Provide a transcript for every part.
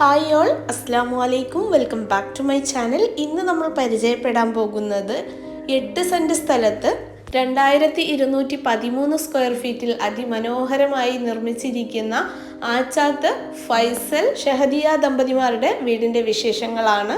Hi all അസ്സാം വലൈക്കും welcome back to my channel ഇന്ന് നമ്മൾ പരിചയപ്പെടാൻ പോകുന്നത് എട്ട് സെന്റ് സ്ഥലത്ത് രണ്ടായിരത്തി ഇരുന്നൂറ്റി പതിമൂന്ന് സ്ക്വയർ ഫീറ്റിൽ അതിമനോഹരമായി നിർമ്മിച്ചിരിക്കുന്ന ആച്ചാത്ത് ഫൈസൽ ഷഹദിയ ദമ്പതിമാരുടെ വീടിന്റെ വിശേഷങ്ങളാണ്.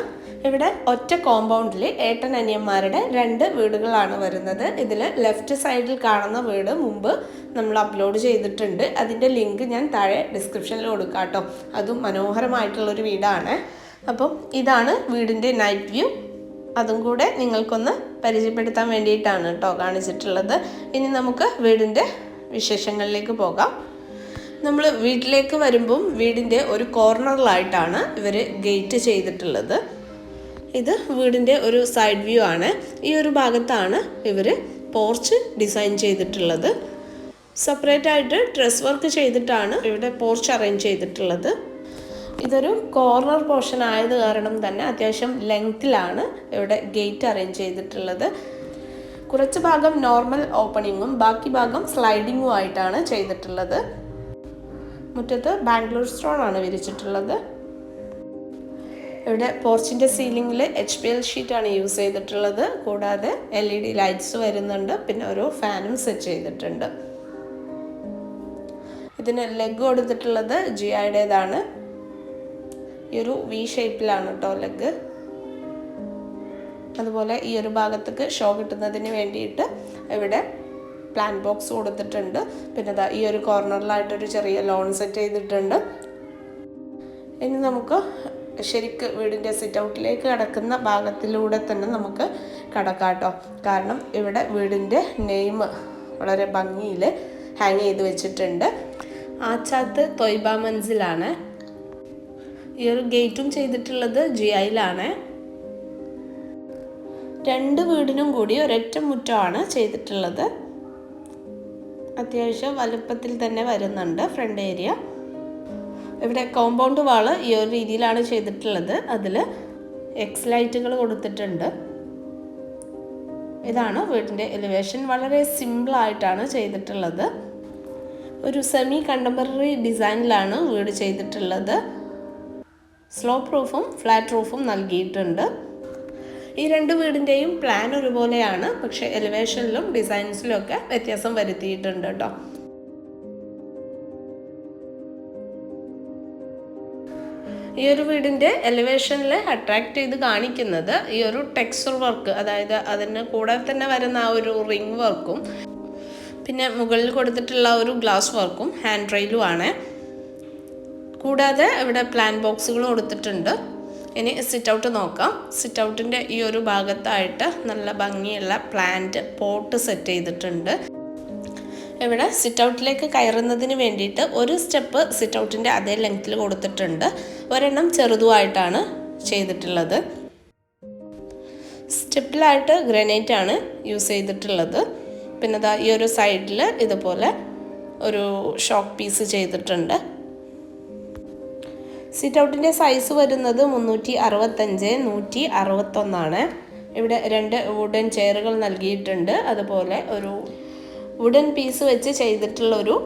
ഇവിടെ ഒറ്റ കോമ്പൗണ്ടിൽ ഏട്ടൻ അനിയന്മാരുടെ രണ്ട് വീടുകളാണ് വരുന്നത്. ഇതിൽ ലെഫ്റ്റ് സൈഡിൽ കാണുന്ന വീട് മുമ്പ് നമ്മൾ അപ്ലോഡ് ചെയ്തിട്ടുണ്ട്. അതിന്റെ ലിങ്ക് ഞാൻ താഴെ ഡിസ്ക്രിപ്ഷനിൽ കൊടുക്കാം കേട്ടോ. അതും മനോഹരമായിട്ടുള്ളൊരു വീടാണ്. അപ്പം ഇതാണ് വീടിന്റെ നൈറ്റ് വ്യൂ അതും കൂടെ നിങ്ങൾക്കൊന്ന് പരിചയപ്പെടുത്താൻ വേണ്ടിയിട്ടാണ് കേട്ടോ കാണിച്ചിട്ടുള്ളത്. ഇനി നമുക്ക് വീടിന്റെ വിശേഷങ്ങളിലേക്ക് പോകാം. നമ്മൾ വീട്ടിലേക്ക് വരുമ്പം വീടിന്റെ ഒരു കോർണറിലായിട്ടാണ് ഇവർ ഗേറ്റ് ചെയ്തിട്ടുള്ളത്. ഇത് വീടിന്റെ ഒരു സൈഡ് വ്യൂ ആണ്. ഈ ഒരു ഭാഗത്താണ് ഇവർ പോർച്ച് ഡിസൈൻ ചെയ്തിട്ടുള്ളത്. സെപ്പറേറ്റ് ആയിട്ട് ഡ്രസ് വർക്ക് ചെയ്തിട്ടാണ് ഇവിടെ പോർച്ച് അറേഞ്ച് ചെയ്തിട്ടുള്ളത്. ഇതൊരു കോർണർ പോർഷൻ ആയത് കാരണം തന്നെ അത്യാവശ്യം ലെങ്ത്തിലാണ് ഇവിടെ ഗേറ്റ് അറേഞ്ച് ചെയ്തിട്ടുള്ളത്. കുറച്ച് ഭാഗം നോർമൽ ഓപ്പണിങ്ങും ബാക്കി ഭാഗം സ്ലൈഡിങ്ങും ആയിട്ടാണ് ചെയ്തിട്ടുള്ളത്. മുറ്റത്ത് ബാംഗ്ലൂർ സ്റ്റോൺ ആണ് വിരിച്ചിട്ടുള്ളത്. ഇവിടെ പോർച്ചിന്റെ സീലിംഗിൽ എച്ച് പി എൽ ഷീറ്റാണ് യൂസ് ചെയ്തിട്ടുള്ളത്. കൂടാതെ എൽ ഇ ഡി ലൈറ്റ്സ് വരുന്നുണ്ട്. പിന്നെ ഒരു ഫാനും സെറ്റ് ചെയ്തിട്ടുണ്ട്. ഇതിന് ലെഗ് കൊടുത്തിട്ടുള്ളത് ജിയായുടേതാണ് ഈ ഒരു വി ഷേപ്പിലാണ് കേട്ടോ ലെഗ് അതുപോലെ ഈ ഒരു ഭാഗത്തേക്ക് ഷോ കിട്ടുന്നതിന് വേണ്ടിയിട്ട് ഇവിടെ പ്ലാൻ ബോക്സ് കൊടുത്തിട്ടുണ്ട്. പിന്നെ ഈ ഒരു കോർണറിലായിട്ടൊരു ചെറിയ ലോൺ സെറ്റ് ചെയ്തിട്ടുണ്ട്. ഇനി നമുക്ക് ശരിക്ക് വീടിന്റെ സിറ്റ് ഔട്ടിലേക്ക് കടക്കുന്ന ഭാഗത്തിലൂടെ തന്നെ നമുക്ക് കടക്കാട്ടോ കാരണം ഇവിടെ വീടിന്റെ നെയിം വളരെ ഭംഗിയിൽ ഹാങ് ചെയ്ത് വെച്ചിട്ടുണ്ട്. ആച്ചാത്ത് തൊയ്ബ മൻസിലാണ് ഈ ഒരു ഗേറ്റും ചെയ്തിട്ടുള്ളത് ജി ഐയിലാണ് രണ്ട് വീടിനും കൂടി ഒരൊറ്റ മുറ്റമാണ് ചെയ്തിട്ടുള്ളത്. അത്യാവശ്യം വലുപ്പത്തിൽ തന്നെ വരുന്നുണ്ട് ഫ്രണ്ട് ഏരിയ. ഇവിടെ കോമ്പൗണ്ട് വാൾ ഈ ഒരു രീതിയിലാണ് ചെയ്തിട്ടുള്ളത്. അതിൽ എക്സ് ലൈറ്റുകൾ കൊടുത്തിട്ടുണ്ട്. ഇതാണ് വീടിന്റെ എലിവേഷൻ വളരെ സിമ്പിളായിട്ടാണ് ചെയ്തിട്ടുള്ളത്. ഒരു സെമി കണ്ടംപററി ഡിസൈനിലാണ് വീട് ചെയ്തിട്ടുള്ളത്. സ്ലോ പ്രൂഫും ഫ്ലാറ്റ് റൂഫും നൽകിയിട്ടുണ്ട്. ഈ രണ്ട് വീടിന്റെയും പ്ലാൻ ഒരുപോലെയാണ്. പക്ഷേ എലിവേഷനിലും ഡിസൈൻസിലും ഒക്കെ വ്യത്യാസം വരുത്തിയിട്ടുണ്ട് കേട്ടോ ഈ ഒരു വീടിന്റെ എലിവേഷനിൽ അട്രാക്ട് ചെയ്ത് കാണിക്കുന്നത് ഈ ഒരു ടെക്സ്ചർ വർക്ക് അതായത് അതിന് കൂടെ തന്നെ വരുന്ന ആ ഒരു റിംഗ് വർക്കും പിന്നെ മുകളിൽ കൊടുത്തിട്ടുള്ള ഒരു ഗ്ലാസ് വർക്കും ഹാൻഡ് റെയിലും ആണ്. കൂടാതെ ഇവിടെ പ്ലാൻ ബോക്സുകൾ കൊടുത്തിട്ടുണ്ട്. ഇനി സിറ്റ് ഔട്ട് നോക്കാം. സിറ്റ് ഔട്ടിന്റെ ഈ ഒരു ഭാഗത്തായിട്ട് നല്ല ഭംഗിയുള്ള പ്ലാന്റ് പോട്ട് സെറ്റ് ചെയ്തിട്ടുണ്ട്. ഇവിടെ സിറ്റ് ഔട്ടിലേക്ക് കയറുന്നതിന് വേണ്ടിയിട്ട് ഒരു സ്റ്റെപ്പ് സിറ്റ് ഔട്ടിന്റെ അതേ ലെങ്ത്തിൽ കൊടുത്തിട്ടുണ്ട്. ഒരെണ്ണം ചെറുതുമായിട്ടാണ് ചെയ്തിട്ടുള്ളത്. സ്റ്റെപ്പിലായിട്ട് ഗ്രനൈറ്റ് ആണ് യൂസ് ചെയ്തിട്ടുള്ളത്. പിന്നെ ദാ ഈ ഒരു സൈഡിൽ ഇതുപോലെ ഒരു ഷോക്ക് പീസ് ചെയ്തിട്ടുണ്ട്. സിറ്റ് ഔട്ടിന്റെ സൈസ് വരുന്നത് മുന്നൂറ്റി അറുപത്തഞ്ച് നൂറ്റി അറുപത്തൊന്നാണ് ഇവിടെ രണ്ട് വുഡൻ ചെയറുകൾ നൽകിയിട്ടുണ്ട്. അതുപോലെ ഒരു വുഡൻ പീസ് വെച്ച് ചെയ്തിട്ടുള്ള ഒരു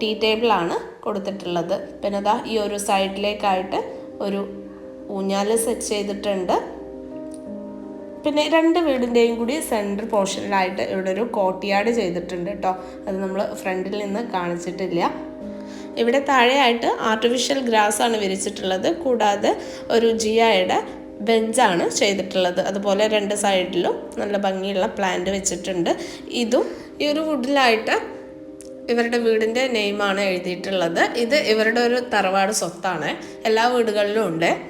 ടീ ടേബിളാണ് കൊടുത്തിട്ടുള്ളത്. പിന്നെ അതാ ഈ ഒരു സൈഡിലേക്കായിട്ട് ഒരു ഊഞ്ഞാൽ സെറ്റ് ചെയ്തിട്ടുണ്ട്. പിന്നെ രണ്ട് വീടിന്റെയും കൂടി സെന്റർ പോർഷനിലായിട്ട് ഇവിടെ ഒരു കോട്ടിയാട് ചെയ്തിട്ടുണ്ട് കേട്ടോ അത് നമ്മൾ ഫ്രണ്ടിൽ നിന്ന് കാണിച്ചിട്ടില്ല. ഇവിടെ താഴെയായിട്ട് ആർട്ടിഫിഷ്യൽ ഗ്രാസ് ആണ് വിരിച്ചിട്ടുള്ളത്. കൂടാതെ ഒരു ജിയായുടെ ബെഞ്ചാണ് ചെയ്തിട്ടുള്ളത്. അതുപോലെ രണ്ട് സൈഡിലും നല്ല ഭംഗിയുള്ള പ്ലാന്റ് വെച്ചിട്ടുണ്ട്. ഇതും ഈ ഒരു വുഡിലായിട്ട് ഇവരുടെ വീടിന്റെ നെയിമാണ് എഴുതിയിട്ടുള്ളത്. ഇത് ഇവരുടെ ഒരു തറവാട് സ്വത്താണ്. എല്ലാ വീടുകളിലും ഉണ്ട്.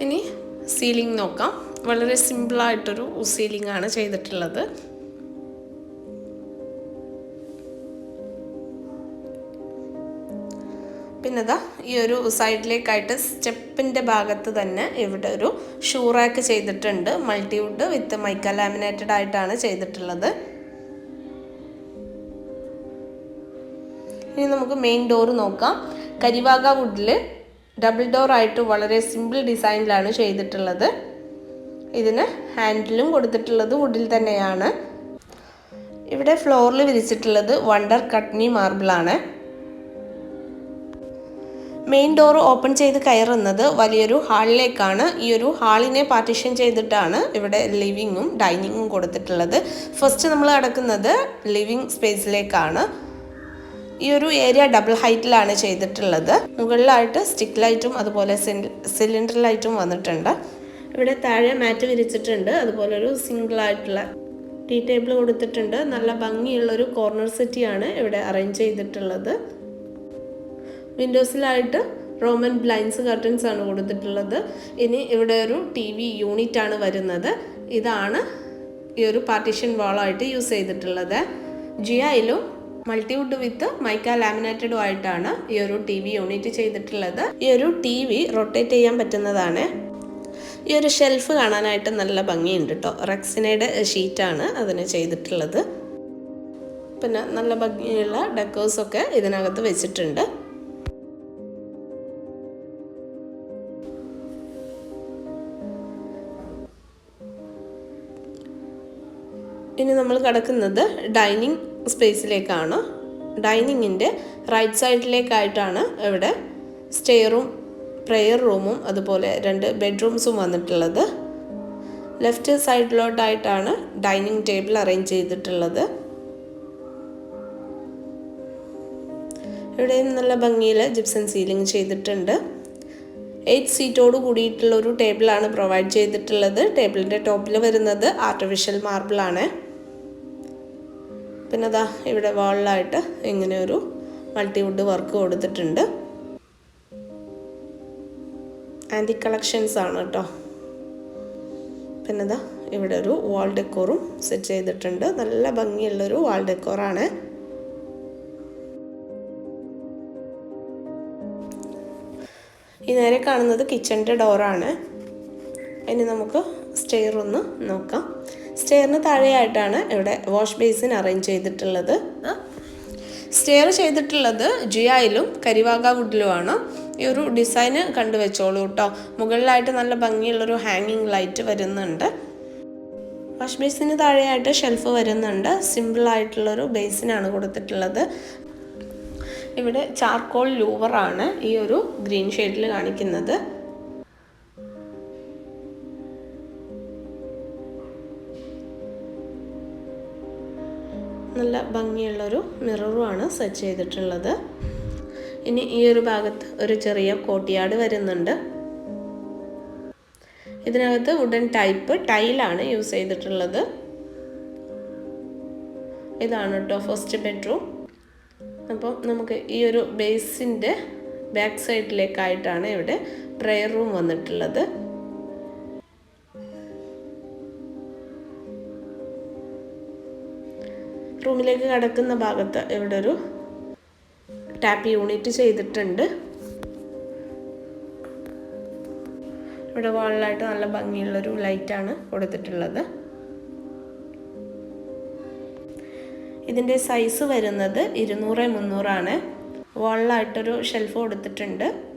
ഇനി സീലിംഗ് നോക്കാം. വളരെ സിമ്പിളായിട്ടൊരു സീലിംഗ് ആണ് ചെയ്തിട്ടുള്ളത്. പിന്നെ ഇതാ ഈ ഒരു സൈഡിലേക്കായിട്ട് സ്റ്റെപ്പിന്റെ ഭാഗത്ത് തന്നെ ഇവിടെ ഒരു ഷൂ റാക്ക് ചെയ്തിട്ടുണ്ട്. മൾട്ടിവുഡ് വിത്ത് മൈക്ക ലാമിനേറ്റഡ് ആയിട്ടാണ് ചെയ്തിട്ടുള്ളത്. ഇനി നമുക്ക് മെയിൻ ഡോർ നോക്കാം. കരിവാക വുഡിൽ ഡബിൾ ഡോർ ആയിട്ട് വളരെ സിമ്പിൾ ഡിസൈനിലാണ് ചെയ്തിട്ടുള്ളത്. ഇതിന് ഹാൻഡിലും കൊടുത്തിട്ടുള്ളത് വുഡിൽ തന്നെയാണ്. ഇവിടെ ഫ്ലോറിൽ വിരിച്ചിട്ടുള്ളത് വണ്ടർ കട്നി മാർബിളാണ്. മെയിൻ ഡോർ ഓപ്പൺ ചെയ്ത് കയറുന്നത് വലിയൊരു ഹാളിലേക്കാണ് ഈ ഒരു ഹാളിനെ പാർട്ടിഷൻ ചെയ്തിട്ടാണ് ഇവിടെ ലിവിങ്ങും ഡൈനിങ്ങും കൊടുത്തിട്ടുള്ളത്. ഫസ്റ്റ് നമ്മൾ കിടക്കുന്നത് ലിവിങ് സ്പേസിലേക്കാണ് ഈ ഒരു ഏരിയ ഡബിൾ ഹൈറ്റിലാണ് ചെയ്തിട്ടുള്ളത്. മുകളിലായിട്ട് സ്റ്റിക്ക് ലൈറ്റും അതുപോലെ സിലിണ്ടർ ലൈറ്റും വന്നിട്ടുണ്ട്. ഇവിടെ താഴെ മാറ്റ് വിരിച്ചിട്ടുണ്ട്. അതുപോലെ ഒരു സിംഗിൾ ആയിട്ടുള്ള ടീ ടേബിൾ കൊടുത്തിട്ടുണ്ട്. നല്ല ഭംഗിയുള്ളൊരു കോർണർ സെറ്റിയാണ് ഇവിടെ അറേഞ്ച് ചെയ്തിട്ടുള്ളത്. വിൻഡോസിലായിട്ട് റോമൻ ബ്ലൈൻസ് കർട്ടൻസ് ആണ് കൊടുത്തിട്ടുള്ളത്. ഇനി ഇവിടെ ഒരു ടി വി യൂണിറ്റ് ആണ് വരുന്നത്. ഇതാണ് ഈ ഒരു പാർട്ടീഷൻ വാളായിട്ട് യൂസ് ചെയ്തിട്ടുള്ളത്. ജിയായിലും മൾട്ടിവുഡ് വിത്ത് മൈക്ക ലാമിനേറ്റഡും ആയിട്ടാണ് ഈ ഒരു ടി വി യൂണിറ്റ് ചെയ്തിട്ടുള്ളത്. ഈ ഒരു ടി വി റൊട്ടേറ്റ് ചെയ്യാൻ പറ്റുന്നതാണ്. ഈ ഒരു ഷെൽഫ് കാണാനായിട്ട് നല്ല ഭംഗിയുണ്ട് കേട്ടോ റെക്സിനയുടെ ഷീറ്റാണ് അതിന് ചെയ്തിട്ടുള്ളത്. പിന്നെ നല്ല ഭംഗിയുള്ള ഡെക്കേഴ്സൊക്കെ ഇതിനകത്ത് വെച്ചിട്ടുണ്ട്. ഇനി നമ്മൾ കിടക്കുന്നത് ഡൈനിങ് സ്പേസിലേക്കാണ്. ഡൈനിങ്ങിന്റെ റൈറ്റ് സൈഡിലേക്കായിട്ടാണ് ഇവിടെ സ്റ്റെയറും പ്രെയർ റൂമും അതുപോലെ രണ്ട് ബെഡ്റൂംസും വന്നിട്ടുള്ളത്. ലെഫ്റ്റ് സൈഡിലോട്ടായിട്ടാണ് ഡൈനിങ് ടേബിൾ അറേഞ്ച് ചെയ്തിട്ടുള്ളത്. ഇവിടെയും നല്ല ഭംഗിയിൽ ജിപ്സൺ സീലിംഗ് ചെയ്തിട്ടുണ്ട്. എയ്റ്റ് സീറ്റോട് കൂടിയിട്ടുള്ള ഒരു ടേബിളാണ് പ്രൊവൈഡ് ചെയ്തിട്ടുള്ളത്. ടേബിളിന്റെ ടോപ്പിൽ വരുന്നത് ആർട്ടിഫിഷ്യൽ മാർബിളാണ്. പിന്നെ ദാ ഇവിടെ വാളിലായിട്ട് ഇങ്ങനെ ഒരു മൾട്ടിവുഡ് വർക്ക് കൊടുത്തിട്ടുണ്ട്. ആന്റി കളക്ഷൻസ് ആണ് കേട്ടോ പിന്നെ ദാ ഇവിടെ ഒരു വാൾ ഡെക്കോറും സെറ്റ് ചെയ്തിട്ടുണ്ട്. നല്ല ഭംഗിയുള്ളൊരു വാൾ ഡെക്കോറാണ് ഈ നേരെ കാണുന്നത് കിച്ചന്റെ ഡോറാണ് ഇനി നമുക്ക് സ്റ്റെയർ ഒന്ന് നോക്കാം. സ്റ്റെയറിന് താഴെയായിട്ടാണ് ഇവിടെ വാഷ് ബേസിൻ അറേഞ്ച് ചെയ്തിട്ടുള്ളത്. സ്റ്റെയർ ചെയ്തിട്ടുള്ളത് ജിയായിലും കരിവാക വുഡിലുമാണ്. ഈ ഒരു ഡിസൈന് കണ്ടുവെച്ചോളൂ കേട്ടോ മുകളിലായിട്ട് നല്ല ഭംഗിയുള്ളൊരു ഹാങ്ങിങ് ലൈറ്റ് വരുന്നുണ്ട്. വാഷ് ബേസിന് താഴെയായിട്ട് ഷെൽഫ് വരുന്നുണ്ട്. സിമ്പിളായിട്ടുള്ളൊരു ബേസിനാണ് കൊടുത്തിട്ടുള്ളത്. ഇവിടെ ചാർക്കോൾ ലൂവറാണ് ഈ ഒരു ഗ്രീൻ ഷെയ്ഡിൽ കാണിക്കുന്നത്. നല്ല ഭംഗിയുള്ളൊരു മിററുമാണ് സെറ്റ് ചെയ്തിട്ടുള്ളത്. ഇനി ഈ ഒരു ഭാഗത്ത് ഒരു ചെറിയ കോട്ടിയാട് വരുന്നുണ്ട്. ഇതിനകത്ത് വുഡൻ ടൈപ്പ് ടൈലാണ് യൂസ് ചെയ്തിട്ടുള്ളത്. ഇതാണ് കേട്ടോ ഫസ്റ്റ് ബെഡ്റൂം അപ്പം നമുക്ക് ഈ ഒരു ബേസിന്റെ ബാക്ക് സൈഡിലേക്കായിട്ടാണ് ഇവിടെ പ്രെയർ റൂം വന്നിട്ടുള്ളത്. റൂമിലേക്ക് കടക്കുന്ന ഭാഗത്ത് ഇവിടെ ഒരു ടാപ്പ് യൂണിറ്റ് ചെയ്തിട്ടുണ്ട്. ഇവിടെ വാളിലായിട്ട് നല്ല ഭംഗിയുള്ളൊരു ലൈറ്റാണ് കൊടുത്തിട്ടുള്ളത്. ഇതിന്റെ സൈസ് വരുന്നത് ഇരുന്നൂറ് മുന്നൂറാണ്. വാളിലായിട്ടൊരു ഷെൽഫ് കൊടുത്തിട്ടുണ്ട്.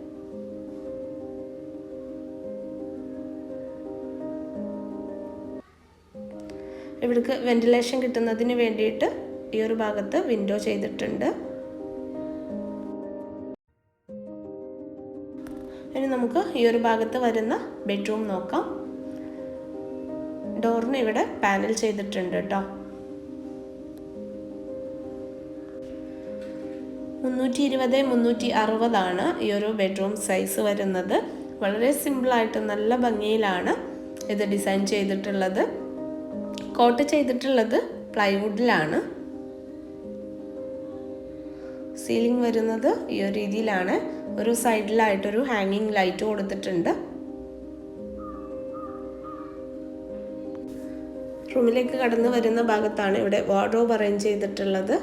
ഇവിടേക്ക് വെന്റിലേഷൻ കിട്ടുന്നതിന് വേണ്ടിയിട്ട് ഈ ഒരു ഭാഗത്ത് വിൻഡോ ചെയ്തിട്ടുണ്ട്. ഇനി നമുക്ക് ഈ ഒരു ഭാഗത്ത് വരുന്ന ബെഡ്റൂം നോക്കാം. ഡോറിന് ഇവിടെ പാനൽ ചെയ്തിട്ടുണ്ട് കേട്ടോ മുന്നൂറ്റി ഇരുപത് മുന്നൂറ്റി അറുപതാണ് ഈ ഒരു ബെഡ്റൂം സൈസ് വരുന്നത്. വളരെ സിമ്പിളായിട്ട് നല്ല ഭംഗിയിലാണ് ഇത് ഡിസൈൻ ചെയ്തിട്ടുള്ളത്. കോട്ട് ചെയ്തിട്ടുള്ളത് പ്ലൈവുഡിലാണ് സീലിംഗ് വരുന്നത് ഈ ഒരു രീതിയിലാണ്. ഒരു സൈഡിലായിട്ടൊരു ഹാങ്ങിങ് ലൈറ്റ് കൊടുത്തിട്ടുണ്ട്. റൂമിലേക്ക് കടന്നു വരുന്ന ഭാഗത്താണ് ഇവിടെ വാർഡ്രോബ് അറേഞ്ച് ചെയ്തിട്ടുള്ളത്.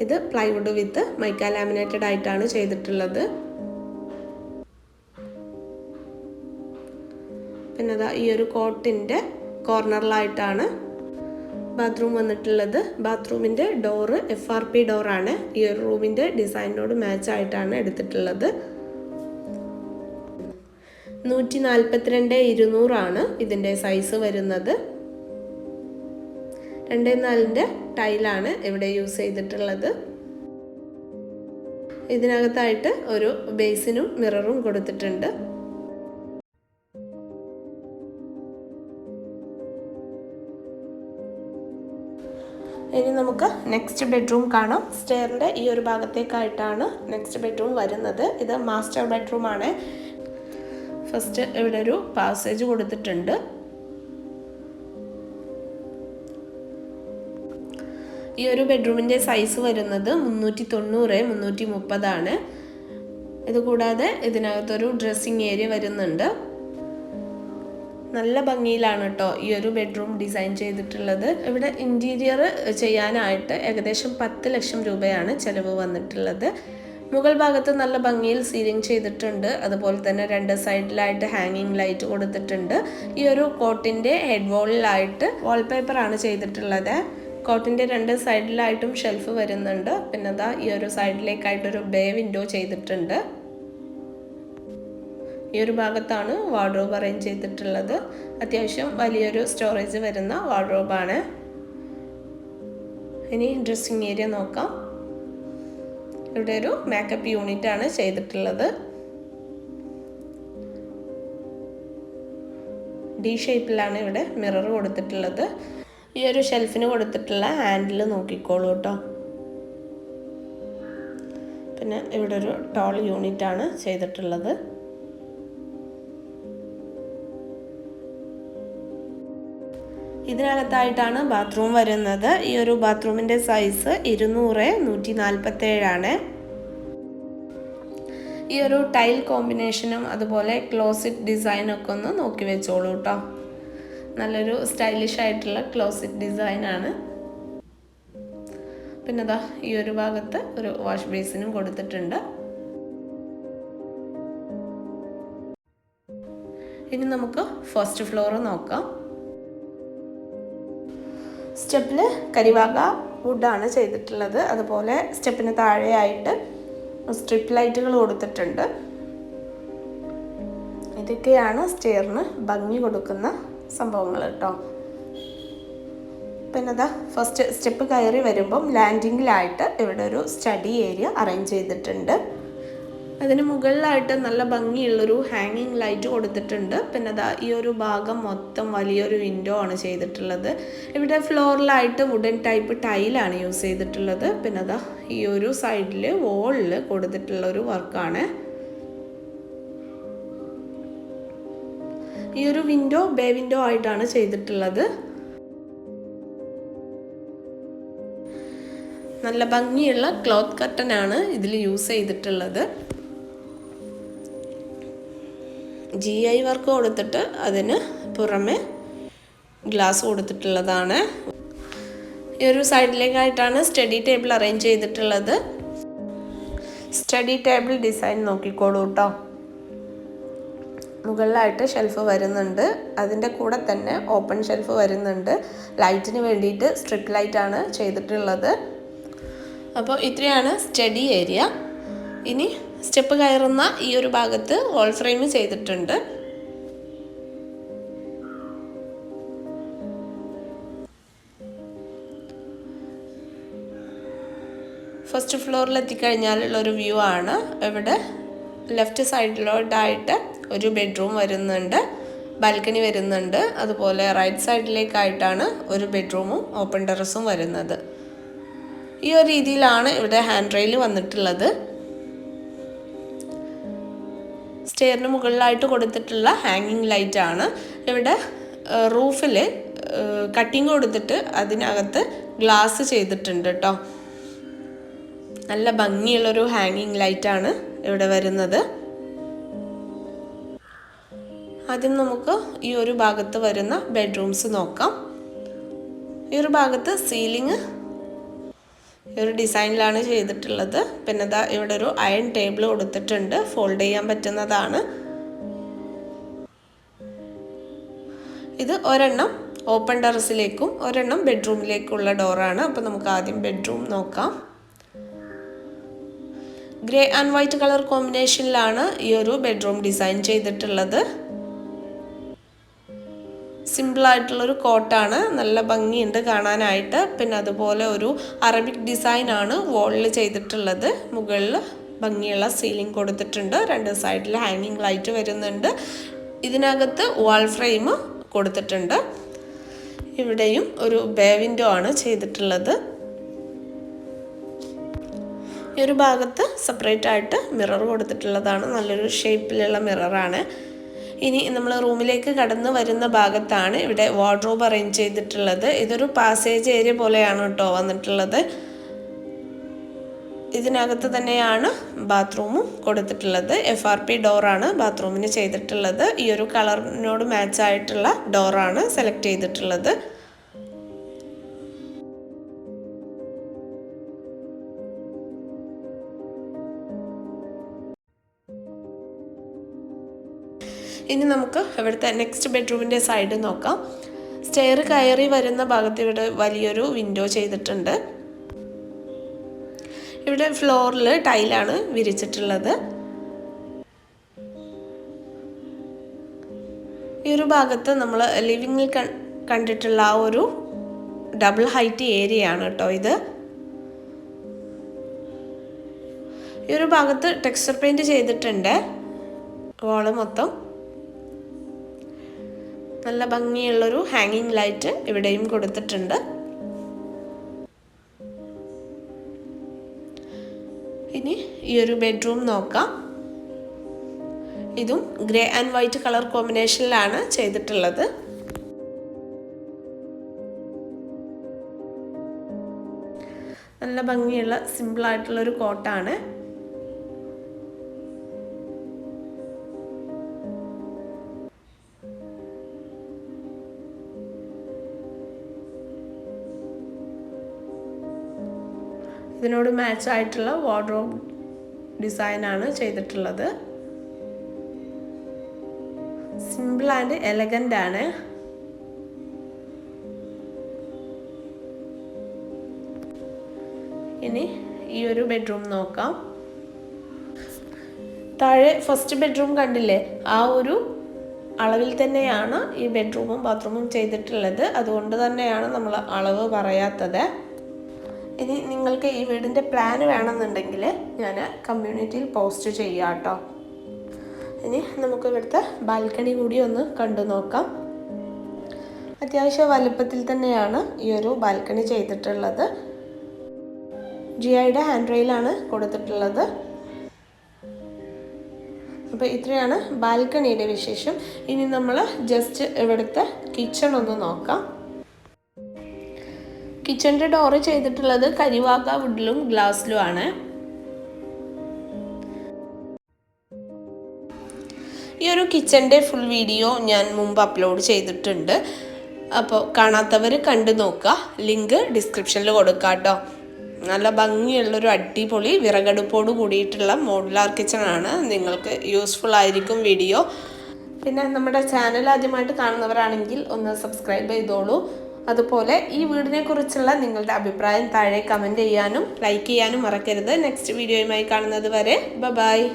ഇത് പ്ലൈവുഡ് വിത്ത് മൈക്ക ലാമിനേറ്റഡ് ആയിട്ടാണ് ചെയ്തിട്ടുള്ളത്. പിന്നെ ഈ ഒരു കോട്ടിന്റെ കോർണറിലായിട്ടാണ് ബാത്റൂം വന്നിട്ടുള്ളത്. ബാത്റൂമിന്റെ ഡോറ് എഫ് ആർ പി ഡോറാണ് ഈ ഒരു റൂമിന്റെ ഡിസൈനിനോട് മാച്ച് ആയിട്ടാണ് എടുത്തിട്ടുള്ളത്. നൂറ്റി നാൽപ്പത്തിരണ്ട് ഇരുന്നൂറാണ് ഇതിന്റെ സൈസ് വരുന്നത്. രണ്ടേ നാലിന്റെ ടൈലാണ് ഇവിടെ യൂസ് ചെയ്തിട്ടുള്ളത്. ഇതിനകത്തായിട്ട് ഒരു ബേസിനും മിററും കൊടുത്തിട്ടുണ്ട്. ഇനി നമുക്ക് നെക്സ്റ്റ് ബെഡ്റൂം കാണാം. സ്റ്റെയറിന്റെ ഈ ഒരു ഭാഗത്തേക്കായിട്ടാണ് നെക്സ്റ്റ് ബെഡ്റൂം വരുന്നത്. ഇത് മാസ്റ്റർ ബെഡ്റൂം ആണ്. ഫസ്റ്റ് ഇവിടെ ഒരു പാസേജ് കൊടുത്തിട്ടുണ്ട്. ഈ ഒരു ബെഡ്റൂമിന്റെ സൈസ് വരുന്നത് മുന്നൂറ്റി തൊണ്ണൂറ് മുന്നൂറ്റി മുപ്പതാണ് ഇതുകൂടാതെ ഇതിനകത്തൊരു ഡ്രസ്സിങ് ഏരിയ വരുന്നുണ്ട്. നല്ല ഭംഗിയിലാണ് കേട്ടോ ഈ ഒരു ബെഡ്റൂം ഡിസൈൻ ചെയ്തിട്ടുള്ളത്. ഇവിടെ ഇന്റീരിയർ ചെയ്യാനായിട്ട് ഏകദേശം പത്ത് ലക്ഷം രൂപയാണ് ചിലവ് വന്നിട്ടുള്ളത്. മുകൾ ഭാഗത്ത് നല്ല ഭംഗിയിൽ സീലിംഗ് ചെയ്തിട്ടുണ്ട്. അതുപോലെ തന്നെ രണ്ട് സൈഡിലായിട്ട് ഹാങ്ങിങ് ലൈറ്റ് കൊടുത്തിട്ടുണ്ട്. ഈ ഒരു കോട്ടിന്റെ ഹെഡ് വോളിലായിട്ട് വാൾപേപ്പറാണ് ചെയ്തിട്ടുള്ളത്. കോട്ടിന്റെ രണ്ട് സൈഡിലായിട്ടും ഷെൽഫ് വരുന്നുണ്ട്. പിന്നെ ഈ ഒരു സൈഡിലേക്കായിട്ടൊരു ബേ വിൻഡോ ചെയ്തിട്ടുണ്ട്. ഈ ഒരു ഭാഗത്താണ് വാർഡ്രോബ് അറേഞ്ച് ചെയ്തിട്ടുള്ളത്. അത്യാവശ്യം വലിയൊരു സ്റ്റോറേജ് വരുന്ന വാർഡ്രോബാണ് ഇനി ഡ്രസ്സിങ് ഏരിയ നോക്കാം. ഇവിടെ ഒരു മേക്കപ്പ് യൂണിറ്റ് ആണ് ചെയ്തിട്ടുള്ളത്. ഡി ഷേപ്പിലാണ് ഇവിടെ മിറർ കൊടുത്തിട്ടുള്ളത്. ഈ ഒരു ഷെൽഫിന് കൊടുത്തിട്ടുള്ള ഹാൻഡിൽ നോക്കിക്കോളൂ കേട്ടോ. പിന്നെ ഇവിടെ ഒരു ടോൾ യൂണിറ്റ് ആണ് ചെയ്തിട്ടുള്ളത്. ഇതിനകത്തായിട്ടാണ് ബാത്റൂം വരുന്നത്. ഈ ഒരു ബാത്റൂമിന്റെ സൈസ് ഇരുന്നൂറ് നൂറ്റി നാൽപ്പത്തേഴാണ് ഈ ഒരു ടൈൽ കോമ്പിനേഷനും അതുപോലെ ക്ലോസിറ്റ് ഡിസൈനൊക്കെ ഒന്ന് നോക്കി വെച്ചോളൂ കേട്ടോ നല്ലൊരു സ്റ്റൈലിഷ് ആയിട്ടുള്ള ക്ലോസിറ്റ് ഡിസൈനാണ് പിന്നെ അതാ ഈ ഒരു ഭാഗത്ത് ഒരു വാഷ് ബേസിനും കൊടുത്തിട്ടുണ്ട്. ഇനി നമുക്ക് ഫസ്റ്റ് ഫ്ലോർ നോക്കാം. സ്റ്റെപ്പിൽ കരിവാക വുഡാണ് ചെയ്തിട്ടുള്ളത്. അതുപോലെ സ്റ്റെപ്പിന് താഴെയായിട്ട് സ്ട്രിപ്പ് ലൈറ്റുകൾ കൊടുത്തിട്ടുണ്ട്. ഇതൊക്കെയാണ് സ്റ്റെയറിന് ഭംഗി കൊടുക്കുന്ന സംഭവങ്ങൾ കേട്ടോ. പിന്നെ അതാ ഫസ്റ്റ് സ്റ്റെപ്പ് കയറി വരുമ്പം ലാൻഡിങ്ങിലായിട്ട് ഇവിടെ ഒരു സ്റ്റഡി ഏരിയ അറേഞ്ച് ചെയ്തിട്ടുണ്ട്. അതിന് മുകളിലായിട്ട് നല്ല ഭംഗിയുള്ളൊരു ഹാങ്ങിങ് ലൈറ്റ് കൊടുത്തിട്ടുണ്ട്. പിന്നെ അതാ ഈ ഒരു ഭാഗം മൊത്തം വലിയൊരു വിൻഡോ ആണ് ചെയ്തിട്ടുള്ളത്. ഇവിടെ ഫ്ലോറിലായിട്ട് വുഡൻ ടൈപ്പ് ടൈലാണ് യൂസ് ചെയ്തിട്ടുള്ളത്. പിന്നെ അതാ ഈ ഒരു സൈഡിൽ വോളിൽ കൊടുത്തിട്ടുള്ള ഒരു വർക്കാണ് ഈ ഒരു വിൻഡോ ബേ വിൻഡോ ആയിട്ടാണ് ചെയ്തിട്ടുള്ളത്. നല്ല ഭംഗിയുള്ള ക്ലോത്ത് കർട്ടൻ ആണ് ഇതിൽ യൂസ് ചെയ്തിട്ടുള്ളത്. ജി ഐ വർക്ക് കൊടുത്തിട്ട് അതിന് പുറമെ ഗ്ലാസ് കൊടുത്തിട്ടുള്ളതാണ്. ഈ ഒരു സൈഡിലേക്കായിട്ടാണ് സ്റ്റഡി ടേബിൾ അറേഞ്ച് ചെയ്തിട്ടുള്ളത്. സ്റ്റഡി ടേബിൾ ഡിസൈൻ നോക്കിക്കോളൂ കേട്ടോ മുകളിലായിട്ട് ഷെൽഫ് വരുന്നുണ്ട്. അതിന്റെ കൂടെ തന്നെ ഓപ്പൺ ഷെൽഫ് വരുന്നുണ്ട്. ലൈറ്റിന് വേണ്ടിയിട്ട് സ്ട്രിപ്പ് ലൈറ്റാണ് ചെയ്തിട്ടുള്ളത്. അപ്പോൾ ഇത്രയാണ് സ്റ്റഡി ഏരിയ ഇനി സ്റ്റെപ്പ് കയറുന്ന ഈ ഒരു ഭാഗത്ത് വോൾ ഫ്രെയിം ചെയ്തിട്ടുണ്ട്. ഫസ്റ്റ് ഫ്ലോറിൽ എത്തിക്കഴിഞ്ഞാലുള്ള ഒരു വ്യൂ ആണ്. ഇവിടെ ലെഫ്റ്റ് സൈഡിലോട്ടായിട്ട് ഒരു ബെഡ്റൂം വരുന്നുണ്ട്. ബാൽക്കണി വരുന്നുണ്ട്. അതുപോലെ റൈറ്റ് സൈഡിലേക്കായിട്ടാണ് ഒരു ബെഡ്റൂമും ഓപ്പൺ ടെറസും വരുന്നത്. ഈ ഒരു രീതിയിലാണ് ഇവിടെ ഹാൻഡ് റെയിൽ വന്നിട്ടുള്ളത്. സ്റ്റെയറിന് മുകളിലായിട്ട് കൊടുത്തിട്ടുള്ള ഹാങ്ങിങ് ആണ്. ഇവിടെ റൂഫിൽ കട്ടിങ് കൊടുത്തിട്ട് അതിനകത്ത് ഗ്ലാസ് ചെയ്തിട്ടുണ്ട് കേട്ടോ നല്ല ഭംഗിയുള്ളൊരു ഹാങ്ങിങ് ആണ് ഇവിടെ വരുന്നത്. ആദ്യം നമുക്ക് ഈ ഒരു ഭാഗത്ത് വരുന്ന ബെഡ്റൂംസ് നോക്കാം. ഈ ഒരു ഭാഗത്ത് സീലിംഗ് ഈ ഒരു ഡിസൈനിലാണ് ചെയ്തിട്ടുള്ളത്. പിന്നെ ഇതാ ഇവിടെ ഒരു അയൺ ടേബിൾ കൊടുത്തിട്ടുണ്ട്. ഫോൾഡ് ചെയ്യാൻ പറ്റുന്നതാണ്. ഇത് ഒരെണ്ണം ഓപ്പൺ ടെറസിലേക്കും ഒരെണ്ണം ബെഡ്റൂമിലേക്കുള്ള ഡോറാണ്. അപ്പോൾ നമുക്ക് ആദ്യം ബെഡ്റൂം നോക്കാം. ഗ്രേ ആൻഡ് വൈറ്റ് കളർ കോമ്പിനേഷനിലാണ് ഈ ഒരു ബെഡ്റൂം ഡിസൈൻ ചെയ്തിട്ടുള്ളത്. സിമ്പിളായിട്ടുള്ളൊരു കോട്ടാണ്. നല്ല ഭംഗിയുണ്ട് കാണാനായിട്ട്. പിന്നെ അതുപോലെ ഒരു അറബിക് ഡിസൈനാണ് വോളിൽ ചെയ്തിട്ടുള്ളത്. മുകളിൽ ഭംഗിയുള്ള സീലിംഗ് കൊടുത്തിട്ടുണ്ട്. രണ്ട് സൈഡിൽ ഹാങ്ങിങ് ലൈറ്റ് വരുന്നുണ്ട്. ഇതിനകത്ത് വാൾ ഫ്രെയിം കൊടുത്തിട്ടുണ്ട്. ഇവിടെയും ഒരു ബേ വിൻഡോ ആണ് ചെയ്തിട്ടുള്ളത്. ഈ ഒരു ഭാഗത്ത് സെപ്പറേറ്റ് ആയിട്ട് മിറർ കൊടുത്തിട്ടുള്ളതാണ്. നല്ലൊരു ഷേപ്പിലുള്ള മിററാണ്. ഇനി നമ്മൾ റൂമിലേക്ക് കടന്നു വരുന്ന ഭാഗത്താണ് ഇവിടെ വാർഡ്രോബ് അറേഞ്ച് ചെയ്തിട്ടുള്ളത്. ഇതൊരു പാസേജ് ഏരിയ പോലെയാണ് കേട്ടോ വന്നിട്ടുള്ളത്. ഇതിനകത്ത് തന്നെയാണ് ബാത്റൂമും കൊടുത്തിട്ടുള്ളത്. എഫ് ആർ പി ഡോറാണ് ബാത്റൂമിന് ചെയ്തിട്ടുള്ളത്. ഈ ഒരു കളറിനോട് മാച്ച് ആയിട്ടുള്ള ഡോറാണ് സെലക്ട് ചെയ്തിട്ടുള്ളത്. ഇനി നമുക്ക് ഇവിടുത്തെ നെക്സ്റ്റ് ബെഡ്റൂമിന്റെ സൈഡ് നോക്കാം. സ്റ്റെയർ കയറി വരുന്ന ഭാഗത്ത് ഇവിടെ വലിയൊരു വിൻഡോ ചെയ്തിട്ടുണ്ട്. ഇവിടെ ഫ്ലോറിൽ ടൈലാണ് വിരിച്ചിട്ടുള്ളത്. ഈ ഒരു ഭാഗത്ത് നമ്മൾ ലിവിങ്ങിൽ കണ്ടിട്ടുള്ള ആ ഒരു ഡബിൾ ഹൈറ്റ് ഏരിയ ആണ് കേട്ടോ ഇത്. ഈ ഒരു ഭാഗത്ത് ടെക്സ്ചർ പെയിന്റ് ചെയ്തിട്ടുണ്ട്. വാൾ മൊത്തം. നല്ല ഭംഗിയുള്ളൊരു ഹാങ്ങിങ് ലൈറ്റ് ഇവിടെയും കൊടുത്തിട്ടുണ്ട്. ഇനി ഈ ഒരു ബെഡ്റൂം നോക്കാം. ഇതും ഗ്രേ ആൻഡ് വൈറ്റ് കളർ കോമ്പിനേഷനിലാണ് ചെയ്തിട്ടുള്ളത്. നല്ല ഭംഗിയുള്ള ഒരു കോട്ടാണ് ഇതിനോട് മാച്ച് ആയിട്ടുള്ള വാർഡ്രോബ് ഡിസൈൻ ആണ് ചെയ്തിട്ടുള്ളത്. സിമ്പിൾ ആൻഡ് എലഗന്റ് ആണ്. ഇനി ഈ ഒരു ബെഡ്റൂം നോക്കാം. താഴെ ഫസ്റ്റ് ബെഡ്റൂം കണ്ടില്ലേ? ആ ഒരു അളവിൽ തന്നെയാണ് ഈ ബെഡ്റൂമും ബാത്റൂമും ചെയ്തിട്ടുള്ളത്. അതുകൊണ്ട് തന്നെയാണ് നമ്മൾ അളവ് പറയാത്തത്. ഇനി നിങ്ങൾക്ക് ഈ വീടിന്റെ പ്ലാൻ വേണമെന്നുണ്ടെങ്കിൽ ഞാൻ കമ്മ്യൂണിറ്റിയിൽ പോസ്റ്റ് ചെയ്യാം കേട്ടോ ഇനി നമുക്ക് ഇവിടുത്തെ ബാൽക്കണി കൂടി ഒന്ന് കണ്ടു നോക്കാം. അത്യാവശ്യം വലുപ്പത്തിൽ തന്നെയാണ് ഈ ഒരു ബാൽക്കണി ചെയ്തിട്ടുള്ളത്. ജി ഐയുടെ ഹാൻഡ് റെയിലാണ് കൊടുത്തിട്ടുള്ളത്. അപ്പോൾ ഇത്രയാണ് ബാൽക്കണിയുടെ വിശേഷം. ഇനി നമ്മൾ ജസ്റ്റ് ഇവിടുത്തെ കിച്ചൺ ഒന്ന് നോക്കാം. കിച്ചണിന്റെ ഡോറ് ചെയ്തിട്ടുള്ളത് കരിവാക്ക വുഡിലും ഗ്ലാസ്സിലും ആണ്. ഈ ഒരു കിച്ചന്റെ ഫുൾ വീഡിയോ ഞാൻ മുമ്പ് അപ്ലോഡ് ചെയ്തിട്ടുണ്ട്. അപ്പോൾ കാണാത്തവർ കണ്ടു നോക്കുക ലിങ്ക് ഡിസ്ക്രിപ്ഷനിൽ കൊടുക്കാം കേട്ടോ നല്ല ഭംഗിയുള്ളൊരു അടിപൊളി വിറകടുപ്പോട് കൂടിയിട്ടുള്ള മോഡുലാർ കിച്ചണാണ് നിങ്ങൾക്ക് യൂസ്ഫുൾ ആയിരിക്കും വീഡിയോ പിന്നെ നമ്മുടെ ചാനൽ ആദ്യമായിട്ട് കാണുന്നവരാണെങ്കിൽ ഒന്ന് സബ്സ്ക്രൈബ് ചെയ്തോളൂ. അതുപോലെ ഈ വീടിനെ കുറിച്ചുള്ള നിങ്ങളുടെ അഭിപ്രായം താഴെ കമന്റ് ചെയ്യാനും ലൈക്ക് ചെയ്യാനും മറക്കരുത്. നെക്സ്റ്റ് വീഡിയോയുമായി കാണുന്നത് വരെ ബ ബായ്